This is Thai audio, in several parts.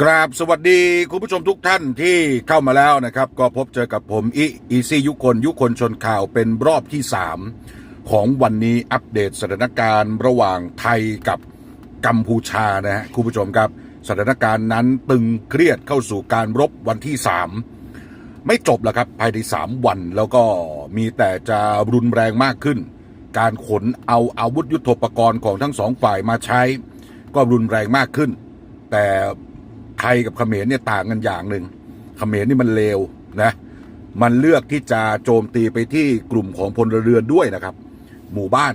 กราบสวัสดีคุณผู้ชมทุกท่านที่เข้ามาแล้วนะครับ ก็พบเจอกับผมอีอีซี่ยุคนยุคนชนข่าวเป็นรอบที่ 3 ของวันนี้อัปเดตสถานการณ์ระหว่างไทยกับกัมพูชานะฮะคุณผู้ชมครับ สถานการณ์นั้นตึงเครียดเข้าสู่การรบวันที่ 3 ไม่จบแล้วครับภายใน 3 วันแล้วก็มีแต่จะรุนแรงมากขึ้น การขนเอาอาวุธยุโทโธปกรณ์ของทั้งสองฝ่ายมาใช้ ก็รุนแรงมากขึ้น แต่ ไทยกับเขมรเนี่ยต่างกันอย่างหนึ่งเขมรนี่มันเลวนะมันเลือกที่จะโจมตีไปที่กลุ่มของพลเรือนด้วยนะครับ หมู่บ้าน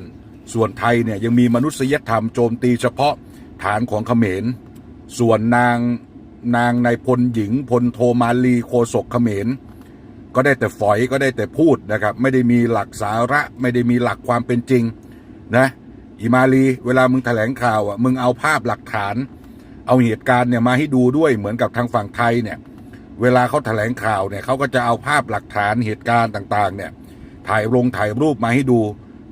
ส่วนไทยเนี่ยยังมีมนุษยธรรมโจมตีเฉพาะฐานของเขมร ส่วนนางนางนายพลหญิงพลโทมาลีโคศกเขมร ก็ได้แต่ฝอยก็ได้แต่พูดนะครับ ไม่ได้มีหลักสาระไม่ได้มีหลักความเป็นจริงนะอิมาลีเวลามึงแถลงข่าวอะมึงเอาภาพหลักฐาน เอาเหตุการณ์เนี่ยมาให้ดูด้วยเหมือนกับทางฝั่งไทยเนี่ยเวลาเขาแถลงข่าวเนี่ยเขาก็จะเอาภาพหลักฐานเหตุการณ์ต่าง ๆ เนี่ย ถ่ายลงถ่ายรูปมาให้ดู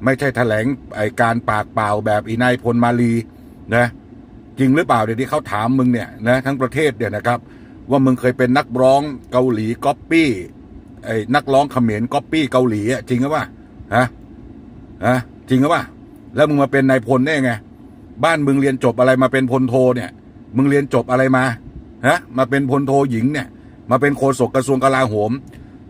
ไม่ใช่แถลงไอการปากเปล่าแบบอีนายพลมาลีนะจริงหรือเปล่าเดี๋ยวที่เขาถามมึงเนี่ยนะทั้งประเทศเนี่ยนะครับ ว่ามึงเคยเป็นนักร้องเกาหลีก๊อปปี้ไอ้นักร้องเขมรก๊อปปี้เกาหลีอะจริงหรือเปล่าฮะฮะจริงหรือเปล่าแล้วมึงมาเป็นนายพลได้ไงบ้านมึงเรียนจบอะไรมาเป็นพลโทเนี่ย มึงเรียนจบอะไรมาฮะมาเป็นพลโทหญิงเนี่ย มาเป็นโฆษกกระทรวงกลาโหม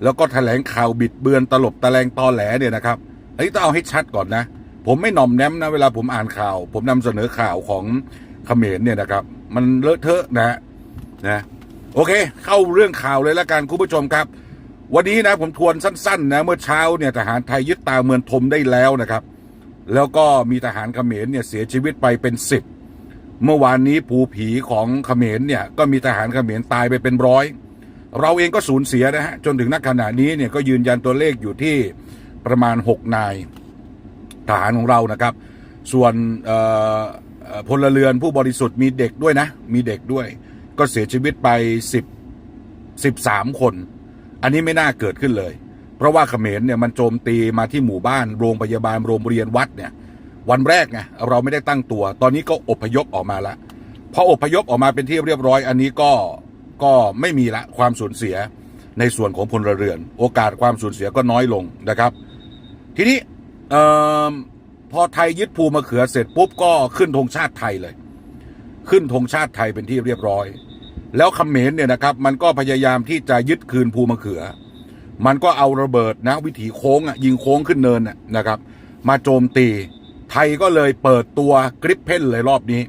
แล้วก็แถลงข่าวบิดเบือนตลบตะแลงตอแหลเนี่ยนะครับอันนี้ต้องเอาให้ชัดก่อนนะ ผมไม่หน่อมแนมนะเวลาผมอ่านข่าว ผมนำเสนอข่าวของเขมรเนี่ยนะครับ มันเลอะเทอะนะฮะนะโอเค เข้าเรื่องข่าวเลยละกันคุณผู้ชมครับ วันนี้นะผมทวนสั้นๆนะเมื่อเช้าเนี่ยทหารไทยยึดตาเมืองทมได้แล้วนะครับ แล้วก็มีทหารเขมรเนี่ยเสียชีวิตไปเป็นสิบ เมื่อวานนี้ภูผีของเขมรเนี่ยก็มีทหารเขมรตายไปเป็นร้อย เราเองก็สูญเสียนะฮะจนถึงนักขณะนี้เนี่ยก็ยืนยันตัวเลขอยู่ที่ประมาณ 6 นายทหารของเรานะครับ ส่วนเอ่อเอ่อพลเรือนผู้บริสุทธิ์มีเด็กด้วยนะ มีเด็กด้วย ก็เสียชีวิตไป 10 13 คน อันนี้ไม่น่าเกิดขึ้นเลย เพราะว่าเขมรเนี่ยมันโจมตีมาที่หมู่บ้านโรงพยาบาลโรงเรียนวัดเนี่ย วันแรกไงเราไม่ได้ตั้งตัว ตอนนี้ก็อพยพออกมาละพออพยพออกมาเป็นที่เรียบร้อย อันนี้ก็ก็ไม่มีละความสูญเสียในส่วนของพลเรือน โอกาสความสูญเสียก็น้อยลงนะครับ ทีนี้ออพอไทยยึดภูมะเขือเสร็จปุ๊บก็ขึ้นธงชาติไทยเลย ขึ้นธงชาติไทยเป็นที่เรียบร้อย แล้วเขมรเนี่ยนะครับมันก็พยายามที่จะยึดคืนภูมะเขือ มันก็เอาระเบิดนะวิถีโค้งอะยิงโค้งขึ้นเนินนะครับ มาโจมตี ไทยก็เลยเปิดตัวกริปเพนเลยรอบนี้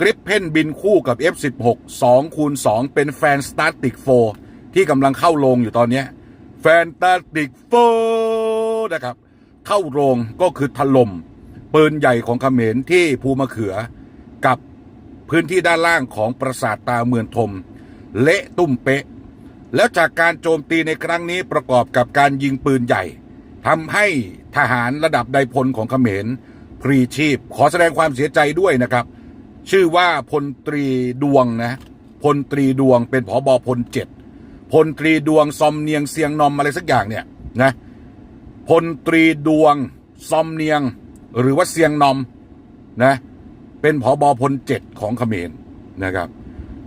กริปเพนบินคู่กับ F16 2คูณ2เป็นแฟนสตาร์ติกโฟที่กำลังเข้าโรงอยู่ตอนนี้แฟนตาติกโฟนะครับ เข้าโรงก็คือถล่มปืนใหญ่ของเขมรที่ภูมะเขือ กับพื้นที่ด้านล่างของปราสาทตาเมืองทม เละตุ้มเป๊ะ แล้วจากการโจมตีในครั้งนี้ประกอบกับการยิงปืนใหญ่ทำให้ทหารระดับใดพลของเขมร พรีชีพ ขอแสดงความเสียใจด้วยนะครับ ชื่อว่าพลตรีดวงนะพลตรีดวงเป็นผอบอพลเจ็ดพลตรีดวงซอมเนียงเสียงนอมอะไรสักอย่างเนี่ยนะพลตรีดวงซอมเนียง หรือว่าเสียงนอมนะเป็นผอบอพลเจ็ดของเขมรนะครับ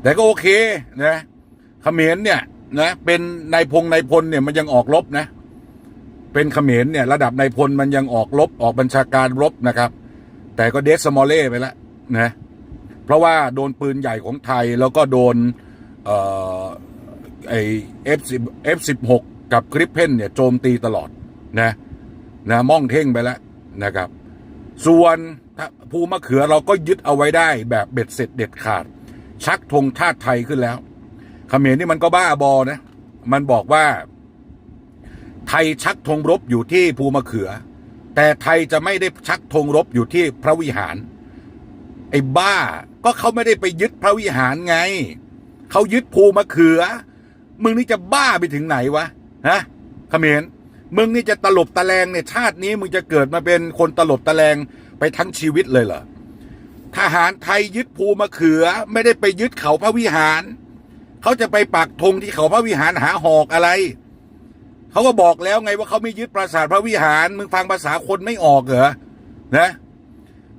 แต่ก็โอเคนะเขมรเนี่ยนะเป็นนายพงนายพลเนี่ยมันยังออกรบนะ เป็นเขมรเนี่ยระดับนายพลมันยังออกรบออกบัญชาการรบนะครับ แต่ก็เดสมอลเล่ไปแล้วนะเพราะว่าโดนปืนใหญ่ของไทยแล้วก็โดนเอ่อไอเอฟสิบเอฟสิบหกกับกริปเพนเนี่ยโจมตีตลอดนะนะม่องเท่งไปแล้วนะครับ ส่วนภูมะเขือเราก็ยึดเอาไว้ได้แบบเบ็ดเสร็จเด็ดขาด ชักธงชาติไทยขึ้นแล้วเขมรนี่มันก็บ้าบอนะ มันบอกว่า ไทยชักธงรบอยู่ที่ภูมะเขือ แต่ไทยจะไม่ได้ชักธงรบอยู่ที่พระวิหาร ไอ้บ้าก็เขาไม่ได้ไปยึดพระวิหารไง เขายึดภูมะเขือ มึงนี่จะบ้าไปถึงไหนวะฮะเขมรมึงนี่จะตลบตะแลงเนี่ยชาตินี้มึงจะเกิดมาเป็นคนตลบตะแลงไปทั้งชีวิตเลยเหรอทหารไทยยึดภูมะเขือ ไม่ได้ไปยึดเขาพระวิหาร เขาจะไปปักธงที่เขาพระวิหารหาหอกอะไร เขาก็บอกแล้วไงว่าเขาไม่ยึดปราสาทพระวิหาร มึงฟังภาษาคนไม่ออกเหรอนะ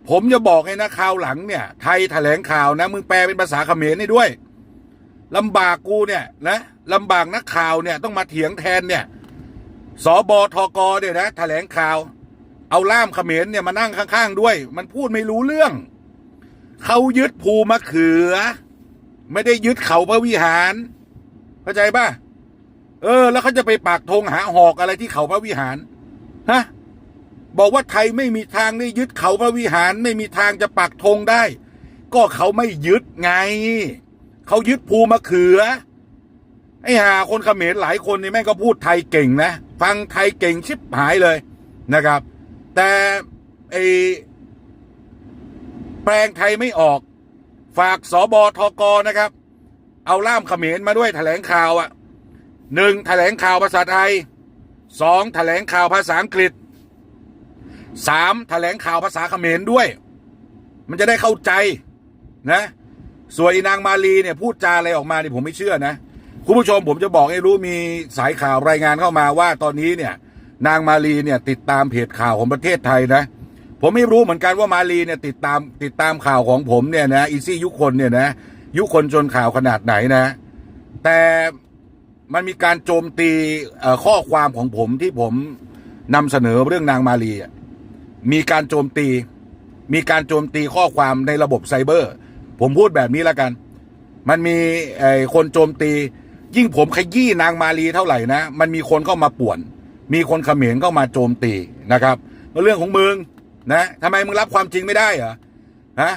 ผมจะบอกให้นะข่าวหลังเนี่ย ไทยแถลงข่าวนะ มึงแปลเป็นภาษาเขมรให้ด้วยลำบากกูเนี่ยนะลำบากนักข่าวเนี่ยต้องมาเถียงแทนเนี่ยสอบอทกเนี่ยนะแถลงข่าว เอาล่ามเขมรเนี่ยมานั่งข้าง ๆ ด้วย มันพูดไม่รู้เรื่องเขายึดภูมะเขือ ไม่ได้ยึดเขาพระวิหาร เข้าใจป่ะ เออ แล้วเขาจะไปปากธงหาหอกอะไรที่เขาพระวิหารฮะบอกว่าไทยไม่มีทางได้ยึดเขาพระวิหาร ไม่มีทางจะปักธงได้ ก็เขาไม่ยึดไง เขายึดภูมะเขือ ไอ้หาคนเขมรหลายคนนี่แม่งก็พูดไทยเก่งนะ ฟังไทยเก่งชิบหายเลยนะครับ แต่ไอแปลงไทยไม่ออก ฝากสบทกนะครับ เอาล่ามเขมรมาด้วยแถลงข่าวอะ หนึ่งแถลงข่าวภาษาไทยสองแถลงข่าวภาษาอังกฤษสามแถลงข่าวภาษาเขมรด้วย มันจะได้เข้าใจนะส่วนอีนางมาลีเนี่ยพูดจาอะไรออกมาเนี่ยผมไม่เชื่อนะคุณผู้ชมผมจะบอกให้รู้มีสายข่าวรายงานเข้ามาว่าตอนนี้เนี่ย นางมาลีเนี่ยติดตามเพจข่าวของประเทศไทยนะ ผมไม่รู้เหมือนกันว่ามาลีเนี่ยติดตามติดตามข่าวของผมเนี่ยนะอีซี่ยุคนเนี่ยนะยุคนจนข่าวขนาดไหนนะ แต่ มันมีการโจมตีข้อความของผมที่ผมนำเสนอเรื่องนางมาลีมีการโจมตี มีการโจมตีข้อความในระบบไซเบอร์ ผมพูดแบบนี้แล้วกัน มันมีคนโจมตี ยิ่งผมขยี้นางมาลีเท่าไหร่นะ มันมีคนเข้ามาป่วน มีคนเขมรเข้ามาโจมตีนะครับเรื่องของมึงนะทำไมมึงรับความจริงไม่ได้เหรอฮะ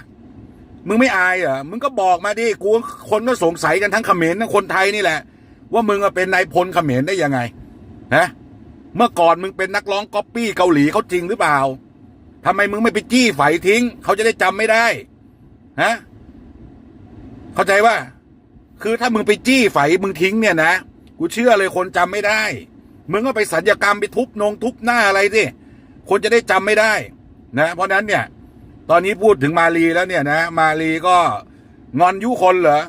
มึงไม่อายเหรอมึงก็บอกมาดิกูคนก็สงสัยกันทั้งเขมรทั้งคนไทยนี่แหละ ว่ามึงอะเป็นนายพลเขมรได้ยังไงนะเมื่อก่อนมึงเป็นนักร้องก๊อปปี้เกาหลีเขาจริงหรือเปล่าทำไมมึงไม่ไปจี้ไฝทิ้ง เขาจะได้จำไม่ได้ฮะเข้าใจว่า คือถ้ามึงไปจี้ไฝมึงทิ้งเนี่ยนะกูเชื่อเลยคนจำไม่ได้ มึงก็ไปสัญญกรรมไปทุบนงทุบหน้าอะไรสิคนจะได้จำไม่ได้ นะ เพราะนั้นเนี่ย ตอนนี้พูดถึงมาลีแล้วเนี่ยนะ มาลีก็งอนยุคนเหรอ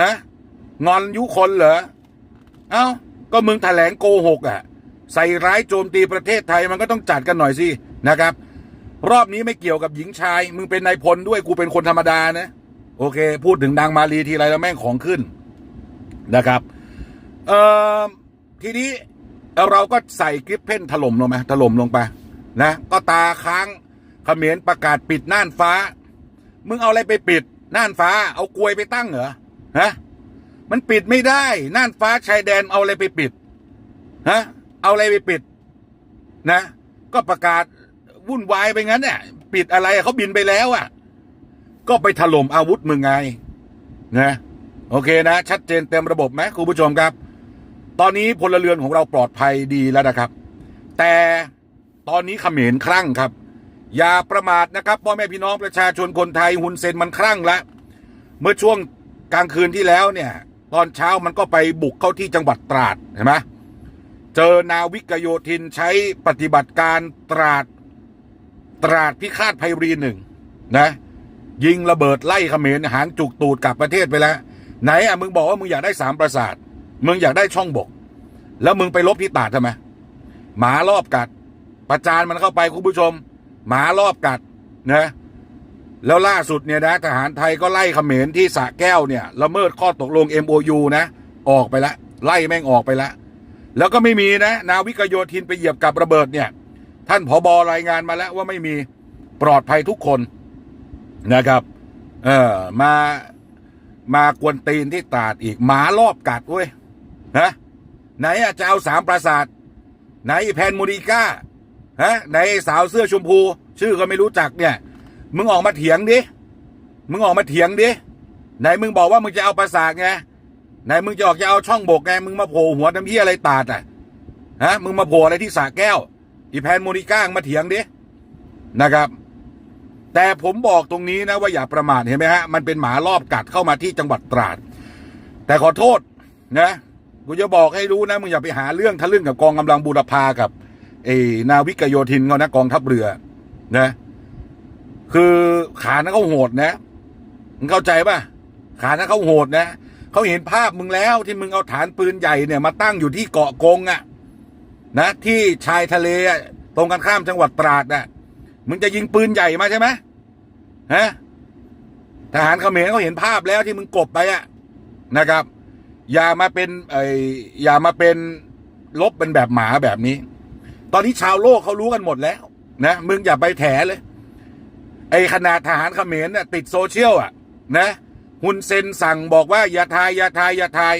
ฮะงอนยุคนเหรอ เอ้าก็มึงแถลงโกหกอะ่ะ ใส่ร้ายโจมตีประเทศไทยมันก็ต้องจัดกันหน่อยสินะครับ รอบนี้ไม่เกี่ยวกับหญิงชาย มึงเป็นนายพลด้วยกูเป็นคนธรรมดานะ โอเค พูดถึงนางมาลีทีไรแล้วแม่งของขึ้นนะครับเอ่อทีนี้เราก็ใส่คลิปเพ่นถล่มลงไปถล่มลงไปนะก็ตาค้างเขมรประกาศปิดน่านฟ้า มึงเอาอะไรไปปิดน่านฟ้า เอากลวยไปตั้งเหรอฮะ มันปิดไม่ได้ น่านฟ้าชายแดนเอาอะไรไปปิดฮะเอาอะไรไปปิด นะ ก็ประกาศวุ่นวายไปงั้นเนี่ยปิดอะไรเขาบินไปแล้วอะ ก็ไปถล่มอาวุธมึงไงนะโอเคนะ ชัดเจนเต็มระบบไหมคุณผู้ชมครับ ตอนนี้พลเรือนของเราปลอดภัยดีแล้วนะครับ แต่ตอนนี้เขมรคลั่งครับ อย่าประมาทนะครับพ่อแม่พี่น้องประชาชนคนไทย หุนเซนมันคลั่งละเมื่อช่วงกลางคืนที่แล้วเนี่ย ตอนเช้ามันก็ไปบุกเข้าที่จังหวัดตราดเห็นไหมเจอนาวิกโยธินใช้ปฏิบัติการตราดตราดพิฆาตไพรีหนึ่งนะ ยิงระเบิดไล่เขมรหางจุกตูดกลับประเทศไปแล้ว ไหนอะมึงบอกว่ามึงอยากได้สามประสาทมึงอยากได้ช่องบก แล้วมึงไปลบที่ตราดทำไมหมารอบกัด ประจานมันเข้าไปคุณผู้ชม หมารอบกัดนะ แล้วล่าสุดเนี่ยนะทหารไทยก็ไล่เขมรที่สะแก้วเนี่ยละเมิดข้อตกลง MOU นะออกไปแล้วไล่แม่งออกไปแล้วแล้วก็ไม่มีนะ นาวิกโยธินไปเหยียบกับระเบิดเนี่ย ท่านผบรายงานมาแล้วว่าไม่มีปลอดภัยทุกคนนะครับเออมามากวนตีนที่ตาดอีกหมารอบกัดเว้ยนะไหนอะจะเอาสามปราสาท ไหนแพนโมนิก้าฮะไหนสาวเสื้อชมพู ชื่อก็ไม่รู้จักเนี่ย มึงออกมาเถียงดิ มึงออกมาเถียงดิ ไหนมึงบอกว่ามึงจะเอาปราสาทไง ไหนมึงจะออกจะเอาช่องบกไง มึงมาโผล่หัวน้ำเพี้ยอะไรตาดอะ ฮะ มึงมาโผล่อะไรที่สระแก้ว อีแพนโมนิก้ามาเถียงดิ นะครับ แต่ผมบอกตรงนี้นะว่าอย่าประมาทเห็นไหมฮะ มันเป็นหมารอบกัดเข้ามาที่จังหวัดตราด แต่ขอโทษนะกูจะบอกให้รู้นะมึงอย่าไปหาเรื่องทะลึ่งกับกองกำลังบูรพากับไอ้นาวิกโยธินเขานะกองทัพเรือนะ คือขานั้นเขาโหดนะมึงเข้าใจป่ะขานั้นเขาโหดนะเขาเห็นภาพมึงแล้วที่มึงเอาฐานปืนใหญ่เนี่ยมาตั้งอยู่ที่เกาะกงอะนะที่ชายทะเลตรงกันข้ามจังหวัดตราดน่ะมึงจะยิงปืนใหญ่มาใช่ไหมฮะทหารเขมรเขาเห็นภาพแล้วที่มึงกบไปอะนะครับ อย่ามาเป็นไออย่ามาเป็นลบเป็นแบบหมาแบบนี้ ตอนนี้ชาวโลกเขารู้กันหมดแล้ว นะมึงอย่าไปแถเลย ไอขนาดทหารเขมรเนี่ยติดโซเชียลอะนะฮุนเซนสั่งบอกว่าอย่าถ่ายอย่าถ่ายอย่าถ่าย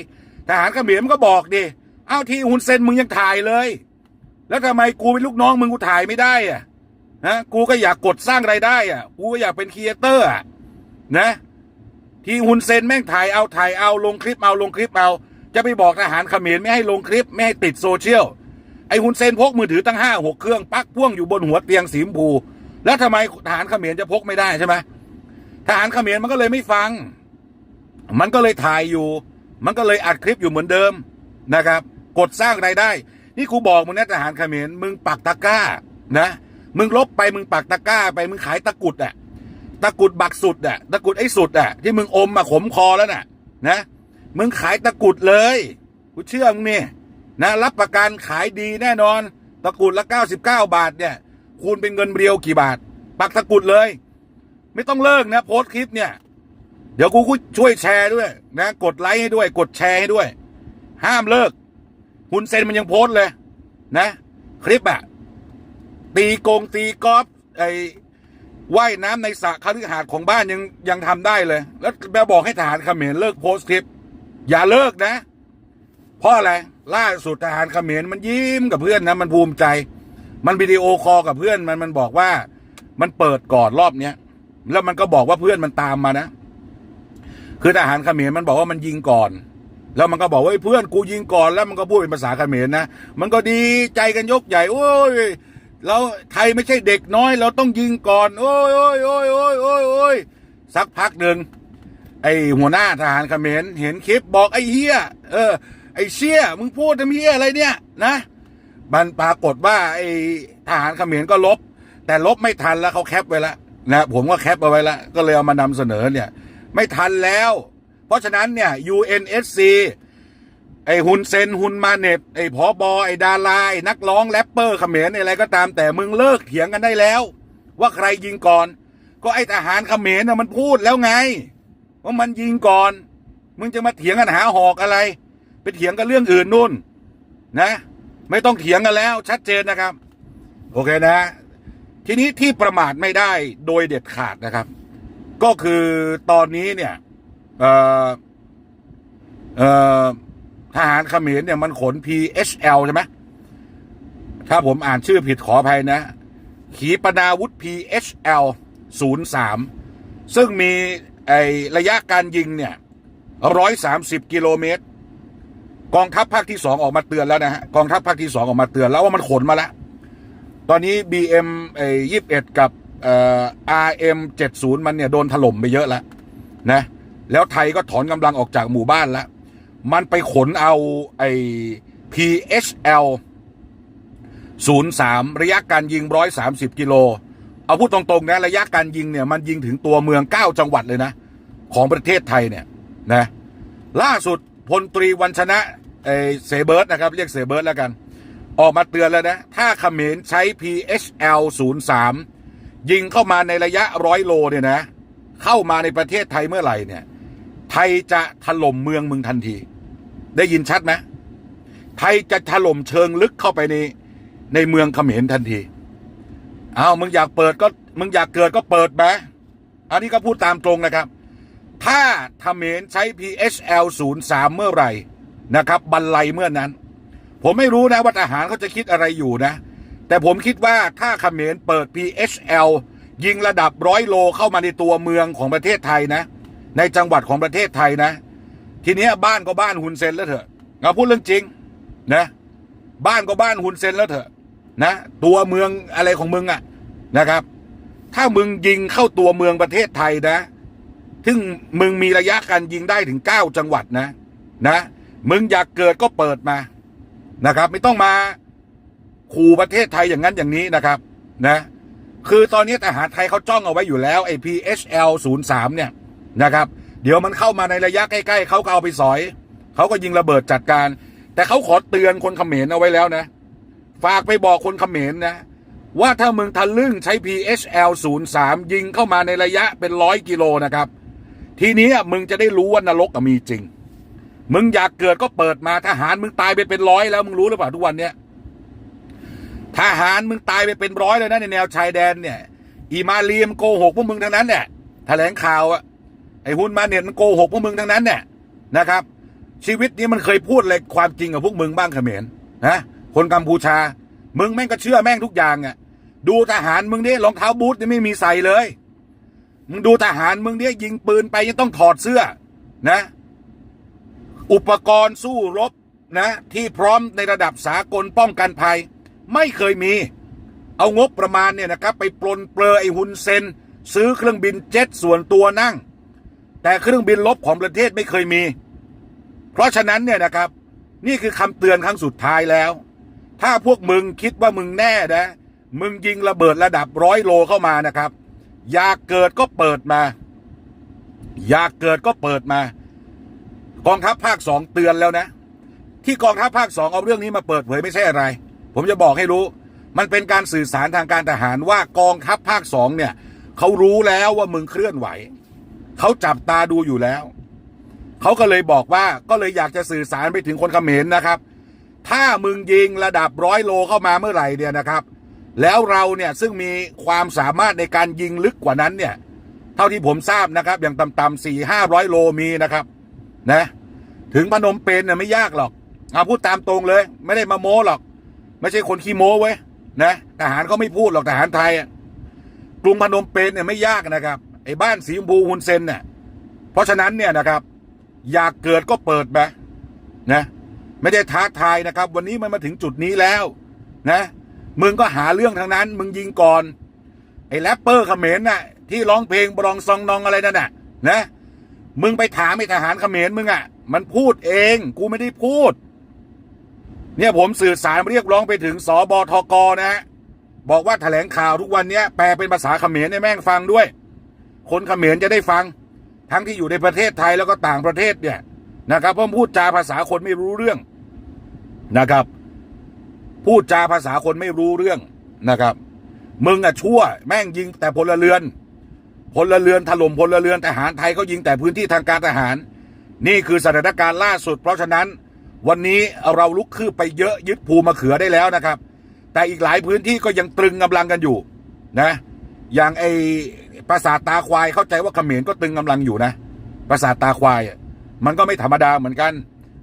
ทหารเขมรมันก็บอกดิเอ้าที่ฮุนเซนมึงยังถ่ายเลย แล้วทำไมกูเป็นลูกน้องมึงกูถ่ายไม่ได้อะนะกูก็อยากกดสร้างไรายได้อะกูก็อยากเป็นครีเอเตอร์อะนะที่ฮุนเซนแม่งถ่ายเอาถ่ายเอาลงคลิปเอาลงคลิปเอา จะไปบอกทหารเขมรไม่ให้ลงคลิปไม่ให้ติดโซเชียลไอ้ฮุนเซนพกมือถือตั้งห้าหกเครื่องปักพ่วงอยู่บนหัวเตียงสีชมพู แล้วทำไมทหารเขมรจะพกไม่ได้ใช่ไหมทหารเขมรมันก็เลยไม่ฟัง มันก็เลยถ่ายอยู่ มันก็เลยอัดคลิปอยู่เหมือนเดิมนะครับ กดสร้างรายได้ นี่กูบอกมึงนะทหารเขมรมึงปักตะก้านะ มึงลบไปมึงปักตะก้า ไปมึงขายตะกุดอะตะกุดบักสุดอะตะกุดไอ้สุดอะที่มึงอมมาขมคอแล้วน่ะ นะ มึงขายตะกุดเลยกูเชื่อมึงเนี่ยนะรับประกันขายดีแน่นอน ตะกุดละ 99 บาทเนี่ย คูณเป็นเงินเรียวกี่บาท ปักตะกรุดเลย ไม่ต้องเลิกนะ โพสต์คลิปเนี่ย เดี๋ยวกูก็ช่วยแชร์ด้วย นะ กดไลค์ให้ด้วย กดแชร์ให้ด้วย ห้ามเลิกฮุนเซนมันยังโพสต์เลย นะ คลิปอะตีโกงตีกอล์ฟไอ้ว่ายน้ำในสระคฤหาสน์ของบ้านยังยังทำได้เลย แล้วแบบอกให้ทหารเขมรเลิกโพสต์คลิป อย่าเลิกนะ เพราะอะไรล่าสุดทหารเขมรมันยิ้มกับเพื่อนนะมันภูมิใจ มันวิดีโอคอลกับเพื่อนมันมันบอกว่า มันเปิดก่อนรอบเนี้ยแล้วมันก็บอกว่าเพื่อนมันตามมานะ คือทหารเขมรมันบอกว่ามันยิงก่อน แล้วมันก็บอกว่าเพื่อนกูยิงก่อนแล้วมันก็พูดเป็นภาษาเขมรนะมันก็ดีใจกันยกใหญ่โอ้ยเราไทยไม่ใช่เด็กน้อย เราต้องยิงก่อน โอ้ยโอ้ยโอ้ยโอ้ยโอ้ยโอ้ยสักพักหนึ่งไอหัวหน้าทหารเขมรเห็นคลิปบอกไอเฮียเออไอเชี่ยมึงพูดทำเฮียอะไรเนี่ยนะ มันปรากฏว่าไอ้ทหารเขมรก็ลบ แต่ลบไม่ทันแล้วเขาแคปไว้แล้วนะผมก็แคปเอาไว้แล้วก็เลยเอามานำเสนอเนี่ย ไม่ทันแล้ว เพราะฉะนั้นเนี่ย UNSC ไอ้ฮุนเซนฮุนมาเน็ตไอ้พอบอไอ้ดาราไอ้นักร้องแรปเปอร์เขมรอะไรก็ตามแต่มึงเลิกเถียงกันได้แล้ว ว่าใครยิงก่อน ก็ไอ้ทหารเขมรน่ะมันพูดแล้วไง ว่ามันยิงก่อน มึงจะมาเถียงกันหาหอกอะไร ไปเถียงกันเรื่องอื่นนู่นนะ ไม่ต้องเถียงกันแล้วชัดเจนนะครับ โอเคนะ ทีนี้ที่ประมาทไม่ได้โดยเด็ดขาดนะครับ ก็คือตอนนี้เนี่ยเอ่อเอ่อทหารเขมรเนี่ยมันขน PHL ใช่ไหมถ้าผมอ่านชื่อผิดขออภัยนะ ขีปนาวุธ PHL 03 ซึ่งมีไอระยะการยิงเนี่ย 130 กิโลเมตร กองทัพภาคที่สองออกมาเตือนแล้วนะฮะกองทัพภาคที่สองออกมาเตือนแล้วว่ามันขนมาแล้ว ตอนนี้ BM ไอยี่สิบเอ็ดกับเอ่อ RM เจ็ดศูนย์มันเนี่ยโดนถล่มไปเยอะแล้วนะแล้วไทยก็ถอนกำลังออกจากหมู่บ้านแล้ว มันไปขนเอาไอ้ PHL 03 ระยะการยิง 130 กิโล เอาพูดตรงๆนะระยะการยิงเนี่ยมันยิงถึงตัวเมือง 9 จังหวัดเลยนะ ของประเทศไทยเนี่ยนะล่าสุดพลตรีวันชนะ ไอ้เสเบิร์ตนะครับ เรียกเสเบิร์ตแล้วกัน ออกมาเตือนแล้วนะ ถ้าเขมรใช้ PHL 03ยิงเข้ามาในระยะร้อยโลเนี่ยนะ เข้ามาในประเทศไทยเมื่อไหร่เนี่ย ไทยจะถล่มเมืองมึงทันที ได้ยินชัดไหมไทยจะถล่มเชิงลึกเข้าไปในในเมืองเขมรทันทีเอามึงอยากเปิดก็มึงอยากเกิดก็เปิดไหมอันนี้ก็พูดตามตรงนะครับ ถ้าเขมรใช้ PHL 03เมื่อไหร่ นะครับบันไลเมื่อนั้น ผมไม่รู้นะว่าทหารเขาจะคิดอะไรอยู่นะ แต่ผมคิดว่าถ้าเขมรเปิด PHL ยิงระดับร้อยโลเข้ามาในตัวเมืองของประเทศไทยนะ ในจังหวัดของประเทศไทยนะ ทีนี้บ้านก็บ้านฮุนเซนแล้วเถอะเอาพูดเรื่องจริงนะบ้านก็บ้านฮุนเซนแล้วเถอะนะ ตัวเมืองอะไรของมึงอะนะครับ ถ้ามึงยิงเข้าตัวเมืองประเทศไทยนะ ซึ่งมึงมีระยะการยิงได้ถึงเก้าจังหวัดนะนะ มึงอยากเกิดก็เปิดมานะครับ ไม่ต้องมาขู่ประเทศไทยอย่างนั้นอย่างนี้นะครับนะคือตอนนี้ทหารไทยเขาจ้องเอาไว้อยู่แล้วไอ้ PHL 03เนี่ยนะครับ เดี๋ยวมันเข้ามาในระยะใกล้ๆเขาก็เอาไปสอยเขาก็ยิงระเบิดจัดการ แต่เขาขอเตือนคนเขมรเอาไว้แล้วนะ ฝากไปบอกคนเขมรนะว่าถ้ามึงทะลึ่งใช้ PHL 03ยิงเข้ามาในระยะเป็นร้อยกิโลนะครับ ทีนี้มึงจะได้รู้ว่านรกมีจริง มึงอยากเกิดก็เปิดมาทหารมึงตายไปเป็นร้อยแล้วมึงรู้หรือเปล่าทุกวันเนี้ยทหารมึงตายไปเป็นร้อยเลยนะในแนวชายแดนเนี่ย อีมาเรียมโกหกพวกมึงทั้งนั้นเนี่ยแถลงข่าวอะไอฮุนมาเนี่ยมันโกหกพวกมึงทั้งนั้นเนี่ยนะครับ ชีวิตนี้มันเคยพูดอะไรความจริงกับพวกมึงบ้างเขมรนะคนกัมพูชา มึงแม่งก็เชื่อแม่งทุกอย่างอะดูทหารมึงเนี่ยรองเท้าบูทนี่ไม่มีใส่เลย มึงดูทหารมึงเนี่ยยิงปืนไปยังต้องถอดเสื้อนะ อุปกรณ์สู้รบนะ ที่พร้อมในระดับสากลป้องกันภัย ไม่เคยมี เอางบประมาณเนี่ยนะครับ ไปปลนเปลือไอ้ฮุนเซน ซื้อเครื่องบินเจ็ตส่วนตัวนั่ง แต่เครื่องบินลบของประเทศไม่เคยมี เพราะฉะนั้นเนี่ยนะครับ นี่คือคำเตือนครั้งสุดท้ายแล้ว ถ้าพวกมึงคิดว่ามึงแน่นะ มึงยิงระเบิดระดับร้อยโลเข้ามานะครับ อยากเกิดก็เปิดมา อยากเกิดก็เปิดมา กองทัพภาคสองเตือนแล้วนะ ที่กองทัพภาคสองเอาเรื่องนี้มาเปิดเผยไม่ใช่อะไร ผมจะบอกให้รู้ มันเป็นการสื่อสารทางการทหารว่ากองทัพภาคสองเนี่ยเขารู้แล้วว่ามึงเคลื่อนไหวเขาจับตาดูอยู่แล้วเขาก็เลยบอกว่าก็เลยอยากจะสื่อสารไปถึงคนเขมรนะครับ ถ้ามึงยิงระดับร้อยโลเข้ามาเมื่อไหร่เนี่ยนะครับ แล้วเราเนี่ยซึ่งมีความสามารถในการยิงลึกกว่านั้นเนี่ย เท่าที่ผมทราบนะครับ อย่างต่ำๆสี่ห้าร้อยโลมีนะครับ นะ ถึงพนมเปญเนี่ยไม่ยากหรอกเอาพูดตามตรงเลย ไม่ได้มาโม้หรอก ไม่ใช่คนขี้โม้เว้ยนะทหารเขาไม่พูดหรอกทหารไทยกรุงพนมเปญเนี่ยไม่ยากนะครับไอ้บ้านสีชมพูฮุนเซนเนี่ยเพราะฉะนั้นเนี่ยนะครับ อยากเกิดก็เปิดไปนะไม่ได้ท้าทายนะครับ วันนี้มันมาถึงจุดนี้แล้ว นะมึงก็หาเรื่องทางนั้น มึงยิงก่อน ไอ้แรปเปอร์เขมรน่ะที่ร้องเพลงบรองซองนองอะไรนั่นน่ะนะ มึงไปถามไอ้ทหารเขมรมึงอะ มันพูดเอง กูไม่ได้พูด เนี่ยผมสื่อสารเรียกร้องไปถึงสบทกนะฮะบอกว่าแถลงข่าวทุกวันเนี้ยแปลเป็นภาษาเขมรให้แม่งฟังด้วย คนเขมรจะได้ฟัง ทั้งที่อยู่ในประเทศไทยแล้วก็ต่างประเทศเนี่ยนะครับเพราะพูดจาภาษาคนไม่รู้เรื่องนะครับ พูดจาภาษาคนไม่รู้เรื่องนะครับ มึงอะชั่ว แม่งยิงแต่พลเรือน พลเรือนถล่มพลเรือนทหารไทยก็ยิงแต่พื้นที่ทางการทหาร นี่คือสถานการณ์ล่าสุด เพราะฉะนั้นวันนี้เราลุกคืบไปเยอะยึดภูมะเขือได้แล้วนะครับ แต่อีกหลายพื้นที่ก็ยังตรึงกำลังกันอยู่นะอย่างไอปราสาทตาควายเข้าใจว่าเขมรก็ตรึงกำลังอยู่นะปราสาทตาควายมันก็ไม่ธรรมดาเหมือนกัน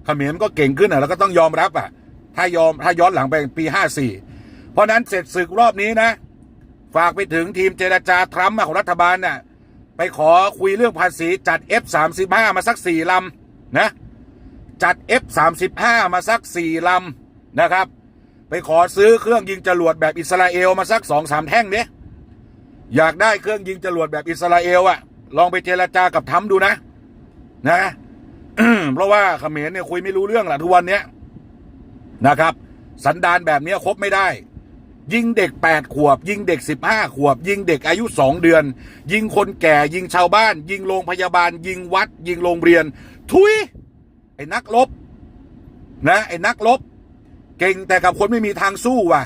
เขมรก็เก่งขึ้นอะแล้วก็ต้องยอมรับอะถ้ายอมถ้าย้อนหลังไปปีห้าสี่เพราะนั้นเสร็จศึกรอบนี้นะ ฝากไปถึงทีมเจรจาทรัมป์ของรัฐบาลน่ะไปขอคุยเรื่องภาษีจัด F35 มาสักสี่ลำนะจัด F35 มาสักสี่ลำนะครับ ไปขอซื้อเครื่องยิงจรวดแบบอิสราเอลมาสักสองสามแท่งเนี่ยอยากได้เครื่องยิงจรวดแบบอิสราเอลอะลองไปเจรจากับทรัมป์ดูนะ นะเพราะว่าเขมรเนี่ยคุยไม่รู้เรื่องแหละทุกวันเนี้ยนะครับ สันดานแบบนี้คบไม่ได้ ยิงเด็กแปดขวบ ยิงเด็กสิบห้าขวบ ยิงเด็กอายุสองเดือน ยิงคนแก่ ยิงชาวบ้าน ยิงโรงพยาบาล ยิงวัด ยิงโรงเรียน ทุยไอ้นักรบนะไอ้นักรบเก่งแต่กับคนไม่มีทางสู้ว่ะ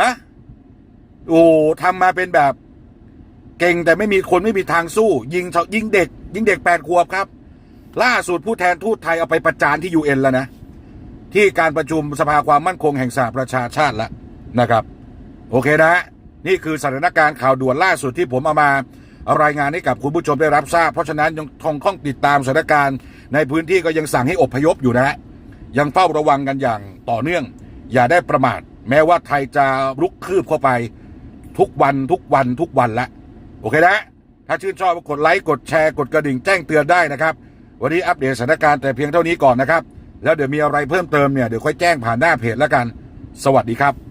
ฮะโอ้ทำมาเป็นแบบ เก่งแต่ไม่มีคนไม่มีทางสู้ ยิงชาวยิงเด็ก ยิงเด็กแปดขวบครับ ล่าสุดผู้แทนทูตไทยเอาไปประจานที่ยูเอ็นแล้วนะ ที่การประชุมสภาความมั่นคงแห่งสหประชาชาติแล้ว นะครับ โอเคนะ นี่คือสถานการณ์ข่าวด่วนล่าสุดที่ผมเอามารายงานให้กับคุณผู้ชมได้รับทราบ เพราะฉะนั้นยังคงต้องติดตามสถานการณ์ในพื้นที่ก็ยังสั่งให้อพยพอยู่นะฮะยังเฝ้าระวังกันอย่างต่อเนื่อง อย่าได้ประมาท แม้ว่าไทยจะรุกคืบเข้าไป ทุกวันทุกวันทุกวันละโอเคนะ ถ้าชื่นชอบกดไลค์กดแชร์กดกระดิ่งแจ้งเตือนได้นะครับ วันนี้อัปเดตสถานการณ์แต่เพียงเท่านี้ก่อนนะครับ แล้วเดี๋ยวมีอะไรเพิ่มเติมเนี่ยเดี๋ยวค่อยแจ้งผ่านหน้าเพจแล้วกัน สวัสดีครับ